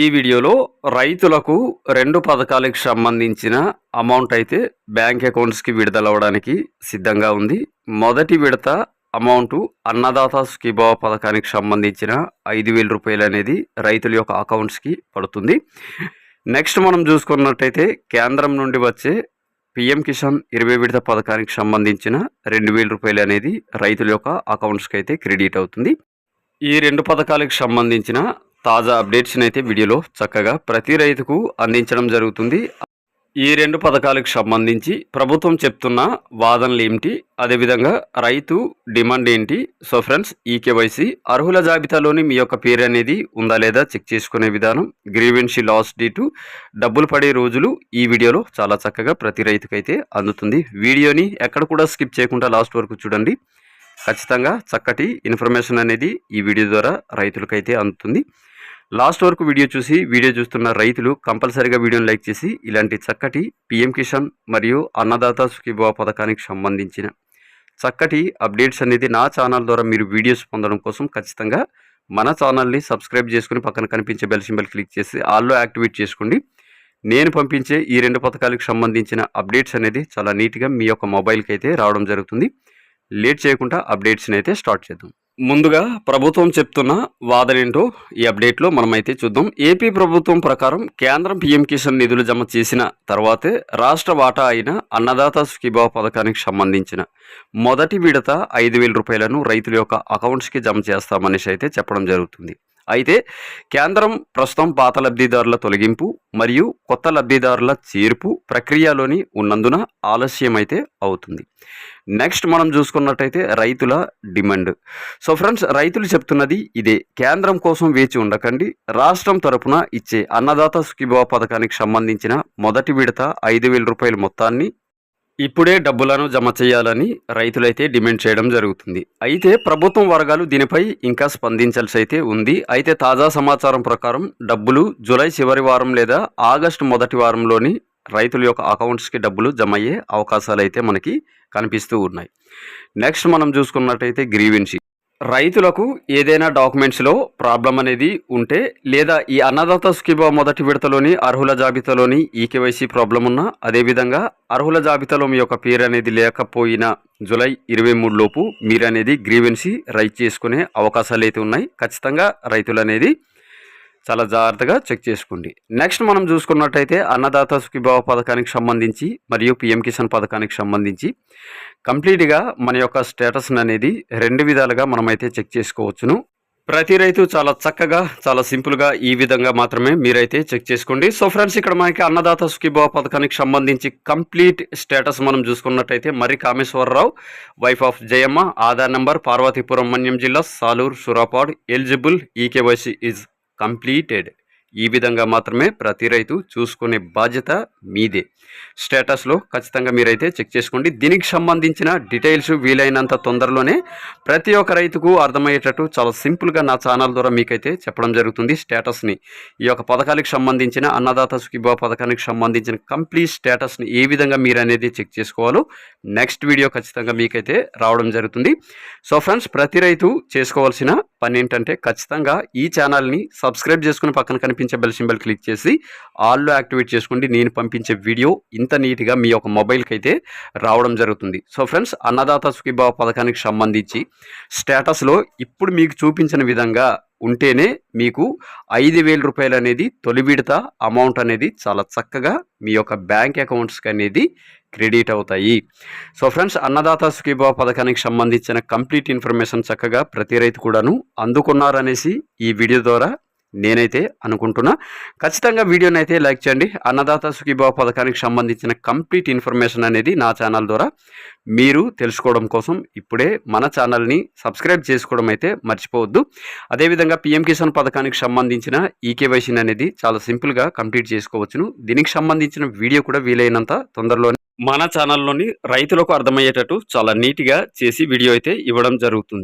ఈ వీడియోలో రైతులకు రెండు పథకాలకు సంబంధించిన అమౌంట్ అయితే బ్యాంక్ అకౌంట్స్కి విడుదల అవ్వడానికి సిద్ధంగా ఉంది. మొదటి విడత అమౌంట్ అన్నదాత సుఖీభావ పథకానికి సంబంధించిన ఐదు వేల రూపాయలు అనేది రైతుల యొక్క అకౌంట్స్కి పడుతుంది. నెక్స్ట్ మనం చూసుకున్నట్టయితే కేంద్రం నుండి వచ్చే పిఎం కిసాన్ ఇరవై విడత పథకానికి సంబంధించిన రెండు వేల రూపాయలు అనేది రైతుల యొక్క అకౌంట్స్కి అయితే క్రెడిట్ అవుతుంది. ఈ రెండు పథకాలకు సంబంధించిన తాజా అప్డేట్స్ని అయితే వీడియోలో చక్కగా ప్రతి రైతుకు అందించడం జరుగుతుంది. ఈ రెండు పథకాలకు సంబంధించి ప్రభుత్వం చెప్తున్న వాదనలు ఏమిటి? అదేవిధంగా రైతు డిమాండ్ ఏంటి? సో ఫ్రెండ్స్ ఈ కేవైసీ అర్హుల జాబితాలోని మీ యొక్క పేరు అనేది ఉందా లేదా చెక్ చేసుకునే విధానం. గ్రీవెన్సీ లాస్ట్ డేటు డబ్బులు పడే రోజులు ఈ వీడియోలో చాలా చక్కగా ప్రతి రైతుకైతే అందుతుంది. వీడియోని ఎక్కడ కూడా స్కిప్ చేయకుండా లాస్ట్ వరకు చూడండి. ఖచ్చితంగా చక్కటి ఇన్ఫర్మేషన్ అనేది ఈ వీడియో ద్వారా రైతులకైతే అందుతుంది. లాస్ట్ వరకు వీడియో చూసి వీడియో చూస్తున్న రైతులు కంపల్సరిగా వీడియోని లైక్ చేసి ఇలాంటి చక్కటి పిఎం కిసాన్ మరియు అన్నదాత సుఖీభావ పథకానికి సంబంధించిన చక్కటి అప్డేట్స్ అనేది నా ఛానల్ ద్వారా మీరు వీడియోస్ పొందడం కోసం ఖచ్చితంగా మన ఛానల్ని సబ్స్క్రైబ్ చేసుకుని పక్కన కనిపించే బెల్ సింబల్ క్లిక్ చేసి ఆల్లో యాక్టివేట్ చేసుకోండి. నేను పంపించే ఈ రెండు పథకాలకు సంబంధించిన అప్డేట్స్ అనేది చాలా నీట్గా మీ యొక్క మొబైల్కి అయితే రావడం జరుగుతుంది. లేట్ చేయకుండా అప్డేట్స్ని అయితే స్టార్ట్ చేద్దాం. ముందుగా ప్రభుత్వం చెప్తున్న వాదనేంటో ఈ అప్డేట్లో మనమైతే చూద్దాం. ఏపీ ప్రభుత్వం ప్రకారం కేంద్రం పీఎం కిసాన్ నిధులు జమ చేసిన తర్వాతే రాష్ట్ర వాటా అయిన అన్నదాత సుఖీభావ పథకానికి సంబంధించిన మొదటి విడత ఐదు వేల రూపాయలను రైతుల యొక్క అకౌంట్స్కి జమ చేస్తామనేసి అయితే చెప్పడం జరుగుతుంది. అయితే కేంద్రం ప్రస్తుతం పాత లబ్ధిదారుల తొలగింపు మరియు కొత్త లబ్ధిదారుల చేర్పు ప్రక్రియలోని ఉన్నందున ఆలస్యం అయితే అవుతుంది. నెక్స్ట్ మనం చూసుకున్నట్టయితే రైతుల డిమాండ్. సో ఫ్రెండ్స్ రైతులు చెప్తున్నది ఇదే. కేంద్రం కోసం వేచి ఉండకండి. రాష్ట్రం తరపున ఇచ్చే అన్నదాత సుఖీభావ పథకానికి సంబంధించిన మొదటి విడత ఐదు వేల రూపాయల మొత్తాన్ని ఇప్పుడే డబ్బులను జమ చేయాలని రైతులైతే డిమాండ్ చేయడం జరుగుతుంది. అయితే ప్రభుత్వం వర్గాలు దీనిపై ఇంకా స్పందించాల్సి అయితే ఉంది. అయితే తాజా సమాచారం ప్రకారం డబ్బులు జూలై చివరి వారం లేదా ఆగస్టు మొదటి వారంలోని రైతుల యొక్క అకౌంట్స్కి డబ్బులు జమ అయ్యే అవకాశాలు అయితే మనకి కనిపిస్తూ ఉన్నాయి. నెక్స్ట్ మనం చూసుకున్నట్టయితే గ్రీవెన్సీ. రైతులకు ఏదైనా డాక్యుమెంట్స్లో ప్రాబ్లం అనేది ఉంటే లేదా ఈ అన్నదాత స్కీమ్ మొదటి విడతలోని అర్హుల జాబితాలోని ఈకేవైసీ ప్రాబ్లం ఉన్నా అదేవిధంగా అర్హుల జాబితాలో మీ యొక్క పేరు అనేది లేకపోయినా జూలై ఇరవై మూడు లోపు మీరు అనేది గ్రీవెన్సీ రైట్ చేసుకునే అవకాశాలు అయితే ఉన్నాయి. ఖచ్చితంగా రైతులు అనేది చాలా జాగ్రత్తగా చెక్ చేసుకోండి. నెక్స్ట్ మనం చూసుకున్నట్టయితే అన్నదాత సుఖీభావ పథకానికి సంబంధించి మరియు పిఎం కిసాన్ పథకానికి సంబంధించి కంప్లీట్గా మన యొక్క స్టేటస్ని అనేది రెండు విధాలుగా మనమైతే చెక్ చేసుకోవచ్చును. ప్రతి రైతు చాలా చక్కగా చాలా సింపుల్గా ఈ విధంగా మాత్రమే మీరైతే చెక్ చేసుకోండి. సో ఫ్రెండ్స్ ఇక్కడ మనకి అన్నదాత సుఖీభావ పథకానికి సంబంధించి కంప్లీట్ స్టేటస్ మనం చూసుకున్నట్టయితే మరి Kameswararao wife of Jayamma Aadhaar number Parvathipuram Manyam జిల్లా Salur Surapad eligible eKYC is completed. ఈ విధంగా మాత్రమే ప్రతి రైతు చూసుకునే బాధ్యత మీదే. స్టేటస్లో ఖచ్చితంగా మీరైతే చెక్ చేసుకోండి. దీనికి సంబంధించిన డీటెయిల్స్ వీలైనంత తొందరలోనే ప్రతి ఒక్క రైతుకు అర్థమయ్యేటట్టు చాలా సింపుల్గా నా ఛానల్ ద్వారా మీకైతే చెప్పడం జరుగుతుంది స్టేటస్ని. ఈ యొక్క పథకానికి సంబంధించిన అన్నదాత సుఖీభావ పథకానికి సంబంధించిన కంప్లీట్ స్టేటస్ని ఏ విధంగా మీరు అనేది చెక్ చేసుకోవాలో నెక్స్ట్ వీడియో ఖచ్చితంగా మీకైతే రావడం జరుగుతుంది. సో ఫ్రెండ్స్ ప్రతి రైతు చేసుకోవాల్సిన పని ఏంటంటే ఖచ్చితంగా ఈ ఛానల్ని సబ్స్క్రైబ్ చేసుకుని పక్కన కనిపించే బెల్ సింబల్ క్లిక్ చేసి ఆల్లో యాక్టివేట్ చేసుకోండి నేను పంపించే వీడియో ఇంత నీట్గా మీ యొక్క మొబైల్కి అయితే రావడం జరుగుతుంది. సో ఫ్రెండ్స్ అన్నదాత సుఖీభావ పథకానికి సంబంధించి స్టేటస్లో ఇప్పుడు మీకు చూపించిన విధంగా ఉంటేనే మీకు ఐదు వేల రూపాయలు అనేది తొలి విడత అమౌంట్ అనేది చాలా చక్కగా మీ యొక్క బ్యాంక్ అకౌంట్స్కి అనేది క్రెడిట్ అవుతాయి. సో ఫ్రెండ్స్ అన్నదాత సుఖీభావ పథకానికి సంబంధించిన కంప్లీట్ ఇన్ఫర్మేషన్ చక్కగా ప్రతి రైతు కూడాను అందుకున్నారనేసి ఈ వీడియో ద్వారా నేనైతే అనుకుంటున్నా. ఖచ్చితంగా వీడియోని అయితే లైక్ చేయండి. అన్నదాత సుఖీభావ పథకానికి సంబంధించిన కంప్లీట్ ఇన్ఫర్మేషన్ అనేది నా ఛానల్ ద్వారా మీరు తెలుసుకోవడం కోసం ఇప్పుడే మన ఛానల్ని సబ్స్క్రైబ్ చేసుకోవడం అయితే మర్చిపోవద్దు. అదేవిధంగా పిఎం కిసాన్ పథకానికి సంబంధించిన ఈకేవైసీని అనేది చాలా సింపుల్గా కంప్లీట్ చేసుకోవచ్చును. దీనికి సంబంధించిన వీడియో కూడా వీలైనంత తొందరలోనే మన ఛానల్లోని రైతులకు అర్థమయ్యేటట్టు చాలా నీట్గా చేసి వీడియో అయితే ఇవ్వడం జరుగుతుంది.